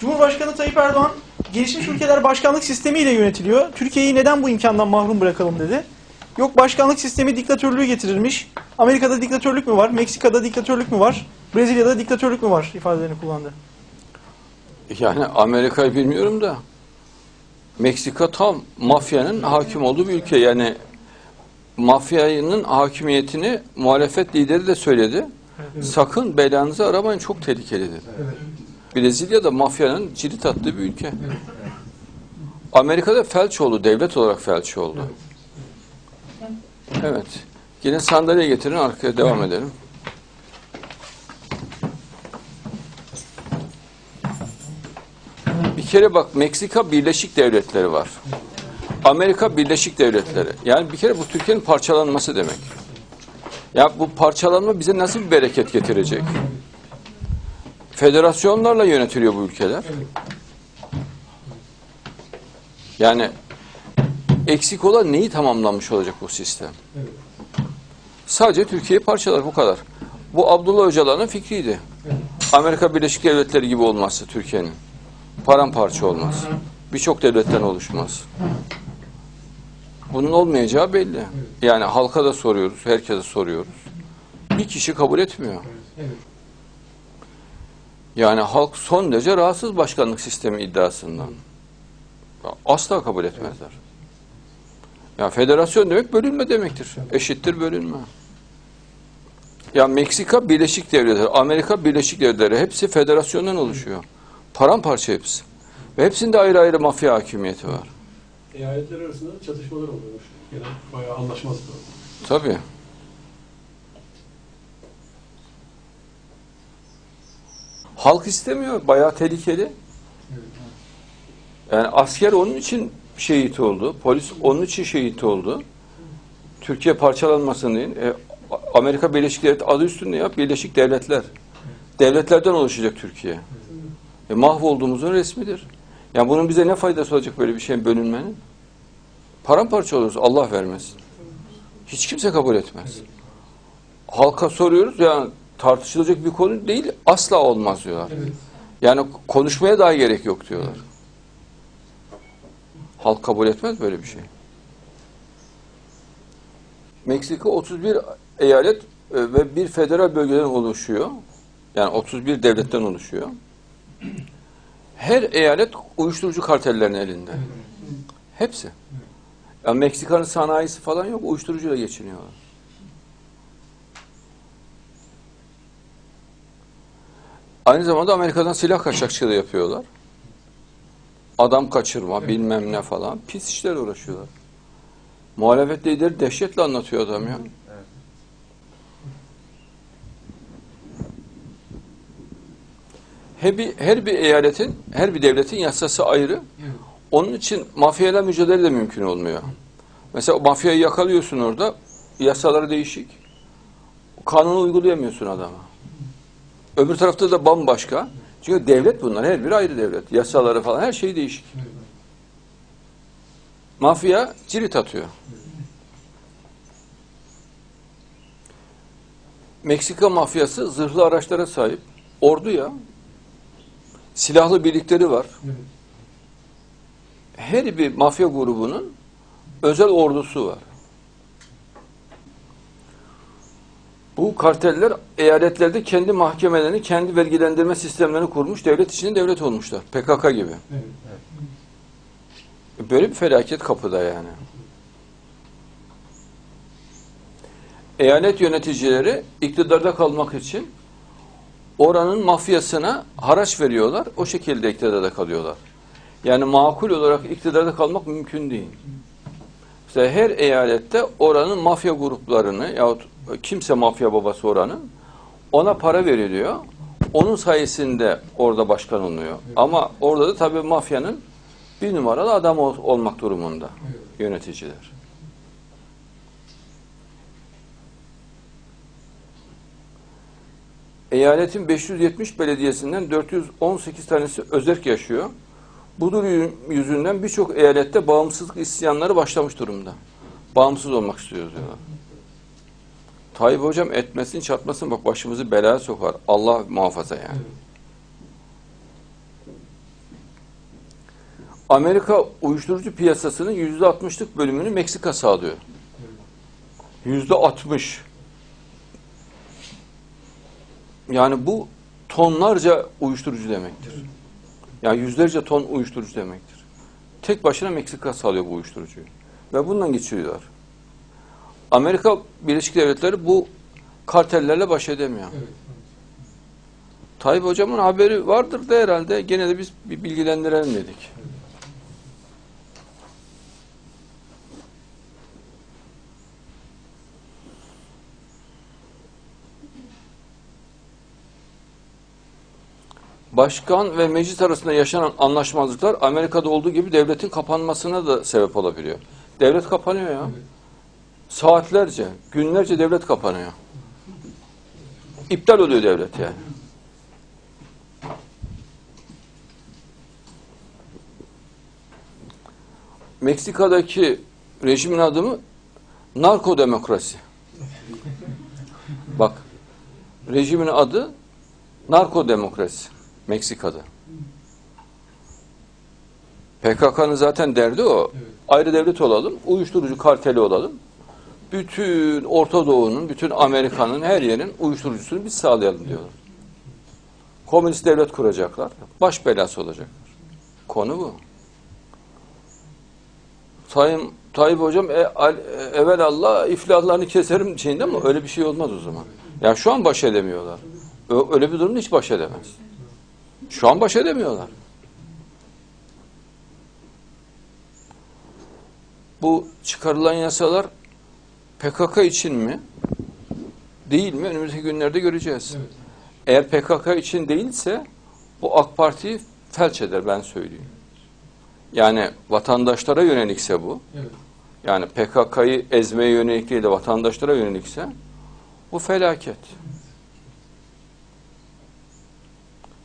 Cumhurbaşkanı Tayyip Erdoğan gelişmiş ülkeler başkanlık sistemiyle yönetiliyor. Türkiye'yi neden bu imkandan mahrum bırakalım dedi. Yok başkanlık sistemi diktatörlüğü getirirmiş. Amerika'da diktatörlük mü var? Meksika'da diktatörlük mü var? Brezilya'da diktatörlük mü var? ifadelerini kullandı. Yani Amerika'yı bilmiyorum da Meksika tam mafyanın hakim olduğu bir ülke. Yani mafyanın hakimiyetini muhalefet lideri de söyledi. Sakın belanızı aramayın çok tehlikelidir. Brezilya'da mafyanın cirit attığı bir ülke. Amerika'da felç oldu, devlet olarak felç oldu. Evet. Yine sandalye getirin arkaya devam edelim. Bir kere bak Meksika Birleşik Devletleri var. Amerika Birleşik Devletleri. Yani bir kere bu Türkiye'nin parçalanması demek. Ya bu parçalanma bize nasıl bir bereket getirecek? Federasyonlarla yönetiliyor bu ülkeler. Yani eksik olan neyi tamamlanmış olacak bu sistem? Sadece Türkiye'yi parçalar bu kadar. Bu Abdullah Öcalan'ın fikriydi. Amerika Birleşik Devletleri gibi olması Türkiye'nin. Paramparça olmaz. Birçok devletten oluşmaz. Bunun olmayacağı belli. Yani halka da soruyoruz, herkese soruyoruz. Bir kişi kabul etmiyor. Yani halk son derece rahatsız başkanlık sistemi iddiasından. Asla kabul etmezler. Ya federasyon demek bölünme demektir. Eşittir bölünme. Ya Meksika Birleşik Devletleri, Amerika Birleşik Devletleri hepsi federasyondan oluşuyor. Paramparça hepsi. Ve hepsinde ayrı ayrı mafya hakimiyeti var. Eyaletler arasında çatışmalar oluyormuş. Genel bayağı anlaşmazlık var. Tabii. Halk istemiyor. Bayağı tehlikeli. Yani asker onun için şehit oldu. Polis onun için şehit oldu. Türkiye parçalanmasın diye. E, Amerika Birleşik Devletleri adı üstünde ya. Birleşik Devletler. Devletlerden oluşacak Türkiye. E, mahvolduğumuzun resmidir. Yani bunun bize ne faydası olacak böyle bir şeyin bölünmenin? Paramparça oluruz. Allah vermesin. Hiç kimse kabul etmez. Halka soruyoruz yani tartışılacak bir konu değil asla olmaz diyorlar. Yani konuşmaya daha gerek yok diyorlar. Halk kabul etmez böyle bir şey. Meksika 31 eyalet e, ve bir federal bölgeden oluşuyor. Yani 31 devletten oluşuyor. Her eyalet uyuşturucu kartellerinin elinde. Hepsi. Ya Meksika'nın sanayisi falan yok, uyuşturucuyla geçiniyorlar. Aynı zamanda Amerika'dan silah kaçakçılığı yapıyorlar. Adam kaçırma, bilmem ne falan. Pis işler uğraşıyorlar. Muhalefet lideri dehşetle anlatıyor adam ya. Her bir, her bir eyaletin, her bir devletin yasası ayrı. Onun için mafyayla mücadele de mümkün olmuyor. Mesela o mafyayı yakalıyorsun orada, yasaları değişik. Kanunu uygulayamıyorsun adama. Öbür tarafta da bambaşka. Çünkü devlet bunlar, her biri ayrı devlet. Yasaları falan, her şey değişik. Mafya cirit atıyor. Meksika mafyası zırhlı araçlara sahip. Ordu ya. Silahlı birlikleri var. Her bir mafya grubunun özel ordusu var. Bu karteller eyaletlerde kendi mahkemelerini, kendi vergilendirme sistemlerini kurmuş, devlet içinde devlet olmuşlar. PKK gibi. Böyle bir felaket kapıda yani. Eyalet yöneticileri iktidarda kalmak için oranın mafyasına haraç veriyorlar. O şekilde iktidarda kalıyorlar. Yani makul olarak iktidarda kalmak mümkün değil. İşte her eyalette oranın mafya gruplarını yahut kimse mafya babası oranın ona para veriliyor. Onun sayesinde orada başkan oluyor. Ama orada da tabii mafyanın bir numaralı adam ol- olmak durumunda yöneticiler. Eyaletin 570 belediyesinden 418 tanesi özerk yaşıyor. Bu durum yüzünden birçok eyalette bağımsızlık isyanları başlamış durumda. Bağımsız olmak istiyoruz diyorlar. Tayyip hocam etmesin çatmasın bak başımızı belaya sokar. Allah muhafaza yani. Amerika uyuşturucu piyasasının yüzde altmışlık bölümünü Meksika sağlıyor. Yüzde altmış. Yani bu tonlarca uyuşturucu demektir. Yani yüzlerce ton uyuşturucu demektir. Tek başına Meksika sağlıyor bu uyuşturucuyu. Ve bundan geçiriyorlar. Amerika Birleşik Devletleri bu kartellerle baş edemiyor. Evet. Tayyip hocamın haberi vardır da herhalde. Gene de biz bir bilgilendirelim dedik. Başkan ve meclis arasında yaşanan anlaşmazlıklar Amerika'da olduğu gibi devletin kapanmasına da sebep olabiliyor. Devlet kapanıyor ya. Saatlerce, günlerce devlet kapanıyor. İptal oluyor devlet yani. Meksika'daki rejimin adı mı? Narko demokrasi. Bak, rejimin adı narko demokrasi Meksika'da. PKK'nın zaten derdi o. Evet. Ayrı devlet olalım, uyuşturucu karteli olalım. Bütün Orta Doğu'nun, bütün Amerika'nın her yerin uyuşturucusunu biz sağlayalım diyorlar. Komünist devlet kuracaklar. Baş belası olacaklar. Konu bu. Sayın Tayyip Hocam e, al, e, evvel Allah iflahlarını keserim şeyinde ama öyle bir şey olmaz o zaman. Yani şu an baş edemiyorlar. Öyle bir durumda hiç baş edemez. Şu an baş edemiyorlar. Bu çıkarılan yasalar PKK için mi? Değil mi? Önümüzdeki günlerde göreceğiz. Evet. Eğer PKK için değilse bu AK Parti'yi felç eder ben söyleyeyim. Yani vatandaşlara yönelikse bu, Evet. yani PKK'yı ezmeye yönelik değil de vatandaşlara yönelikse bu felaket.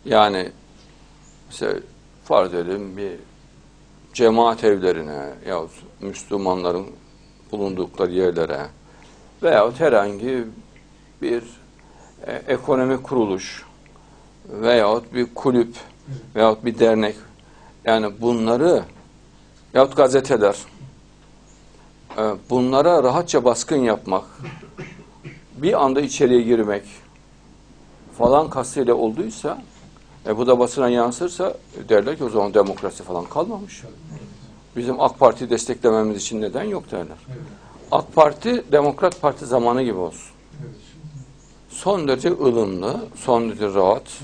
Yani mesela farz edelim bir cemaat evlerine yahut Müslümanların bulundukları yerlere veyahut herhangi bir e, ekonomik kuruluş veyahut bir kulüp veyahut bir dernek. Yani bunları yahut gazeteler e, bunlara rahatça baskın yapmak bir anda içeriye girmek falan kastıyla olduysa e, bu da basına yansırsa e, derler ki o zaman demokrasi falan kalmamış. Bizim AK Parti desteklememiz için neden yok derler. AK Parti Demokrat Parti zamanı gibi olsun. Son derece ılımlı, son derece rahat,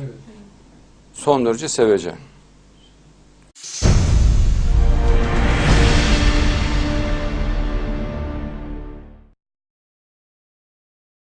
son derece sevecen.